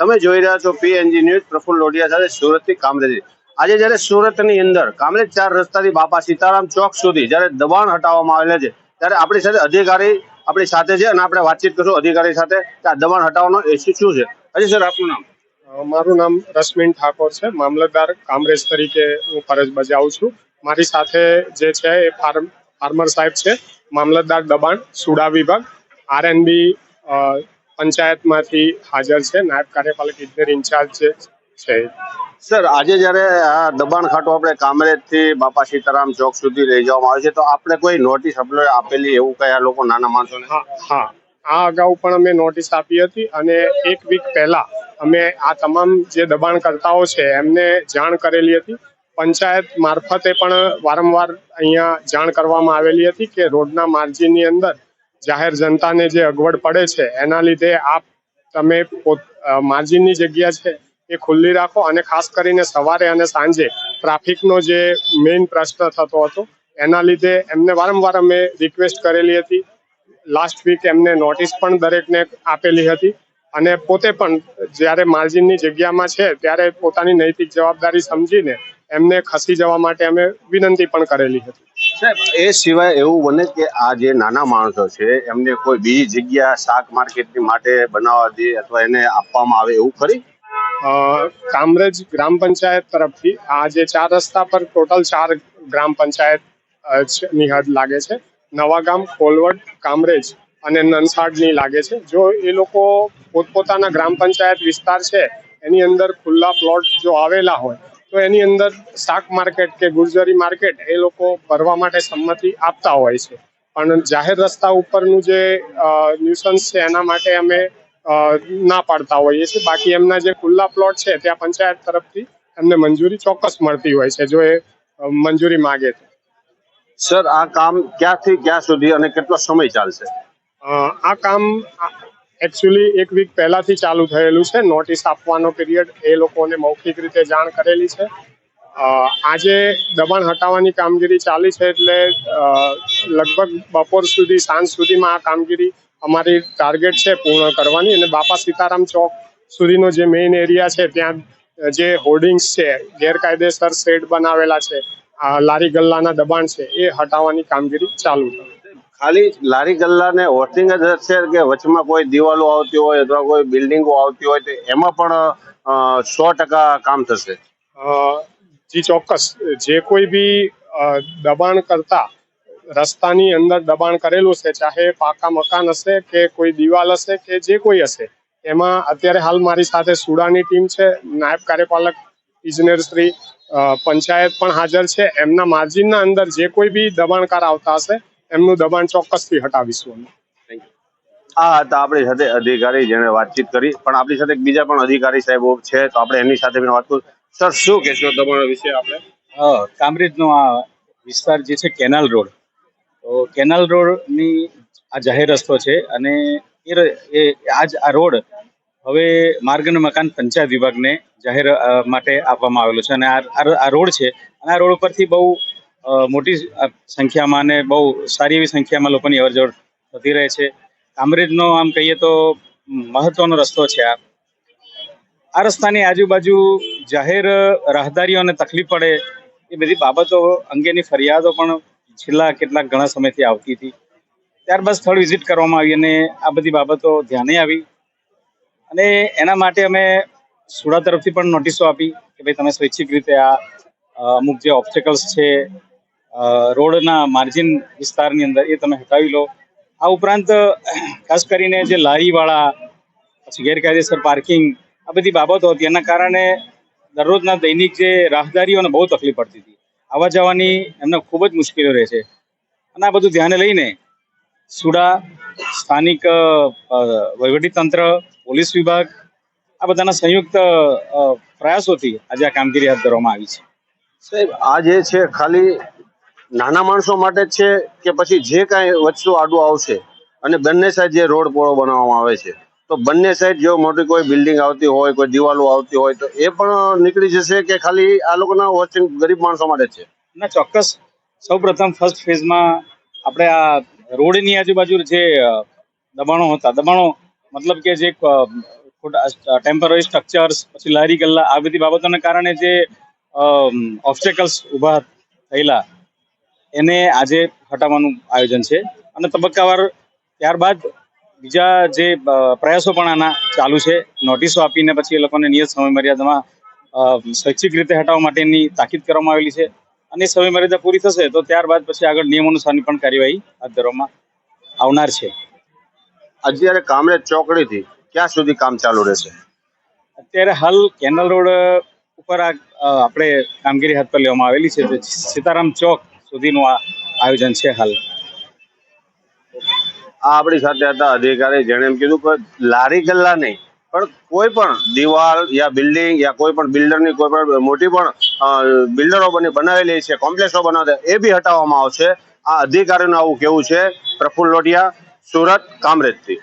તમે જોઈ રહ્યા છો પીએનજી ન્યૂઝ પ્રફુલ્લ લોઢિયા સાથે સુરતથી કામરેજ. આજે જ્યારે સુરતની અંદર કામરેજ ચાર રસ્તાથી બાપા સીતારામ ચોક સુધી જ્યારે દબાણ હટાવવામાં આવેલા છે, ત્યારે આપણી સાથે અધિકારી આપણી સાથે છે અને આપણે વાતચીત કરશું અધિકારી સાથે કે આ દબાણ હટાવવાનો ઇસ્યુ શું છે. હજી સર, આપનું નામ? મારું નામ રશ્મિન ઠાકોર છે. મામલતદાર કામરેજ તરીકે હું ફરજ બજાવું છું. મારી સાથે જે છે એ ફાર્મ, ફાર્મર સાહેબ છે. મામલતદાર દબાણ, સુડા વિભાગ, આરએનબી પંચાયતમાંથી હાજર છે. નાયબ કાર્યપાલક ઇજનેર ઇન્ચાર્જ છે. સર આજે જ્યારે આ દબાણ ખાટો આપણે કામરેજથી બાપા સીતારામ ચોક સુધી લઈ જવામાં આવે છે તો આપણે કોઈ નોટિસ આપણે આપેલી એવું કયા લોકો નાના માણસોને? હા હા. આ અગાઉ પણ અમે નોટિસ આપી હતી અને એક વીક પહેલા અમે આ તમામ જે દબાણકર્તાઓ છે એમને જાણ કરેલી હતી. પંચાયત મારફતે પણ વારંવાર અહીંયા જાણ કરવામાં આવેલી હતી કે રોડના માર્જિનની અંદર જાહેર જનતાને જે અગવડ પડે છે, એના લીધે આપ તમે માર્જિનની જગ્યા છે એ ખુલ્લી રાખો અને ખાસ કરીને સવારે અને સાંજે ટ્રાફિકનો જે મેઇન પ્રશ્ન થતો હતો, એના લીધે એમને વારંવાર અમે રિક્વેસ્ટ કરેલી હતી. લાસ્ટ વીક એમને નોટિસ પણ દરેકને આપેલી હતી અને પોતે પણ જ્યારે માર્જિનની જગ્યામાં છે, ત્યારે પોતાની નૈતિક જવાબદારી સમજીને એમને ખસી જવા માટે અમે વિનંતી પણ કરેલી હતી. સાહેબ એ સિવાય એવું બને કે આ જે નાના માણસો છે એમને કોઈ બીજી જગ્યા શાક માર્કેટની માટે બનાવવા દે અથવા એને આપવામાં આવે એવું ખરી? કામરેજ ગ્રામ પંચાયત તરફથી આ જે ચાર રસ્તા પર ટોટલ ચાર ગ્રામ પંચાયતની હદ લાગે છે. નવા ગામ કોલવડ કામરેજ અને નનસાડની લાગે છે. જો એ લોકો પોતપોતાના ગ્રામ પંચાયત વિસ્તાર છે એની અંદર ખુલ્લા પ્લોટ જો આવેલા હોય તો એની અંદર શાક માર્કેટ કે ગુર્જરી માર્કેટ એ લોકો ભરવા માટે સંમતિ આપતા હોય છે. પણ જાહેર રસ્તા ઉપરનું જે ન્યુસન્સ છે એના માટે અમે ના પાડતા હોઈએ છીએ. બાકી એમના જે ખુલ્લા પ્લોટ છે ત્યાં પંચાયત તરફથી એમને મંજૂરી ચોક્કસ મળતી હોય છે જો એ મંજૂરી માગે તો. સર આ કામ ક્યાંથી ક્યાં સુધી અને કેટલો સમય ચાલશે? આ કામ એકચ્યુઅલી એક વીક પહેલાથી ચાલુ થયેલું છે. નોટિસ આપવાનો પીરિયડ એ લોકોને મૌખિક રીતે જાણ કરેલી છે. આજે દબાણ હટાવવાની કામગીરી ચાલી છે એટલે લગભગ બપોર સુધી, સાંજ સુધીમાં આ કામગીરી અમારી ટાર્ગેટ છે પૂર્ણ કરવાની અને બાપા સીતારામ ચોક સુધીનો જે મેઇન એરિયા છે, ત્યાં જે હોર્ડિંગ્સ છે, ગેરકાયદેસર શેડ બનાવેલા છે લારી ગલ્લાના દબાણ છે, એ હટાવવાની કામગીરી ચાલુ છે. ખાલી લારી ગલ્લાને હોર્ડિંગ જ હશે કે વચમાં કોઈ દિવાલો આવતી હોય અથવા કોઈ બિલ્ડિંગો આવતી હોય તો એમાં પણ સો ટકા કામ થશે. જી ચોક્કસ. જે કોઈ બી દબાણ કરતા રસ્તાની અંદર દબાણ કરેલું છે, ચાહે પાકા મકાન હશે કે કોઈ દિવાલ હશે કે જે કોઈ હશે, એમાં અત્યારે હાલ મારી સાથે સુડાની ટીમ છે, નાયબ કાર્યપાલક ઇજનેર શ્રી પંચાયત પણ હાજર છે. એમના માર્જિનના અંદર જે કોઈ બી દબાણકાર આવતા હશે એમનું દબાણ ચોક્કસથી હટાવીશું અમે. આ હતા આપણી સાથે અધિકારી જેણે વાતચીત કરી પણ આપણી સાથે એક બીજા પણ અધિકારી સાહેબો છે તો આપણે એની સાથે પણ વાત કરું. સર શું કહેશો દબાણ વિશે આપણે? હા કામરેજનો આ વિસ્તાર જે છે કેનાલ રોડ તો કેનાલ રોડની આ જાહેર રસ્તો છે અને એ એ આજ આ રોડ હવે માર્ગ અને મકાન પંચાયત વિભાગને જાહેર માટે આપવામાં આવેલો છે અને આ રોડ છે અને આ રોડ ઉપરથી બહુ મોટી સંખ્યામાં અને બહુ સારી એવી સંખ્યામાં લોકોની અવરજવર થતી રહે છે. કામરેજનો આમ કહીએ તો મહત્વનો રસ્તો છે આ. આ રસ્તાની આજુબાજુ જાહેર રાહદારીઓને તકલીફ પડે એ બધી બાબતો અંગેની ફરિયાદો પણ છેલ્લા કેટલાક ઘણા સમયથી આવતી હતી. ત્યારબાદ સ્થળ વિઝિટ કરવામાં આવી અને આ બધી બાબતો ધ્યાને આવી. અને એના માટે અમે સુડા તરફથી પણ નોટિસો આપી કે ભાઈ તમે સ્વૈચ્છિક રીતે આ અમુક જે ઓબ્સ્ટેકલ્સ છે રોડના માર્જિન વિસ્તારની અંદર એ તમે હટાવી લો. આ ઉપરાંત, ખાસ કરીને જે લારીવાળા, પછી ગેરકાયદેસર પાર્કિંગ, આ બધી બાબતો હતી. એના કારણે દરરોજના દૈનિક જે રાહદારીઓને બહુ તકલીફ પડતી હતી. આવવા જવાની એમને ખૂબ જ મુશ્કેલીઓ રહે છે. અને આ બધું ધ્યાને લઈને સુડા, સ્થાનિક વહીવટીતંત્ર, પોલીસ વિભાગ, આ બધાના સંયુક્ત પ્રયાસોથી આજે આ કામગીરી હાથ ધરવામાં આવી છે. સાહેબ, આ જે છે, ખાલી નાના માણસો માટે જ છે કે પછી જે કાંઈ વસ્તુ આડું આવશે અને બંને સાઈડ જે રોડ પોળો બનાવવામાં આવે છે, તો બંને સાઈડ જો મોટી કોઈ બિલ્ડિંગ આવતી હોય, કોઈ દિવાલો આવતી હોય, તો એ પણ નીકળી જશે કે ખાલી આ લોકોના વોચિંગ ગરીબ માણસો માટે છે? ના, ચોક્કસ. સૌ પ્રથમ ફર્સ્ટ ફેઝમાં આપણે આ રોડની આજુબાજુ જે દબાણો હતા, દબાણો મતલબ કે જે ટેમ્પરરી સ્ટ્રક્ચર્સ પછી લારી ગલ્લા, આ બધી બાબતોને કારણે જે ઓબ્સ્ટેકલ્સ ઊભા થયેલા એને આજે હટાવવાનું આયોજન છે. અને તબક્કાવાર ત્યારબાદ બીજા જે પ્રયાસો પણ આના ચાલુ છે. નોટિસો આપીને પછી એ લોકોને નિયત સમય મર્યાદામાં સ્વૈચ્છિક રીતે હટાવવા માટેની તાકીદ કરવામાં આવેલી છે. અને સમય મર્યાદા પૂરી થશે તો ત્યારબાદ પછી આગળ નિયમ અનુસારની પણ કાર્યવાહી હાથ ધરવામાં આવનાર છે. અત્યારે કામરેજ ચોકડીથી ક્યાં સુધી કામ ચાલુ રહેશે? અત્યારે હાલ કેનલ રોડ ઉપર આ આપણે કામગીરી હાથ પર લેવામાં આવેલી છે. સીતારામ ચોક સુધીનું આયોજન છે હાલ. આપણી સાથે હતા અધિકારી, જેણે એમ કીધું કે લારી ગલ્લા નહીં, પણ કોઈ પણ દિવાલ યા બિલ્ડિંગ યા કોઈ પણ બિલ્ડરની કોઈ પણ મોટી પણ બિલ્ડરો બની બનાવેલી છે, કોમ્પ્લેક્સો બનાવે, એ બી હટાવવામાં આવશે. આ અધિકારીનું આવું કેવું છે પ્રફુલ્લ લોટિયા સુરત, કામરેજથી.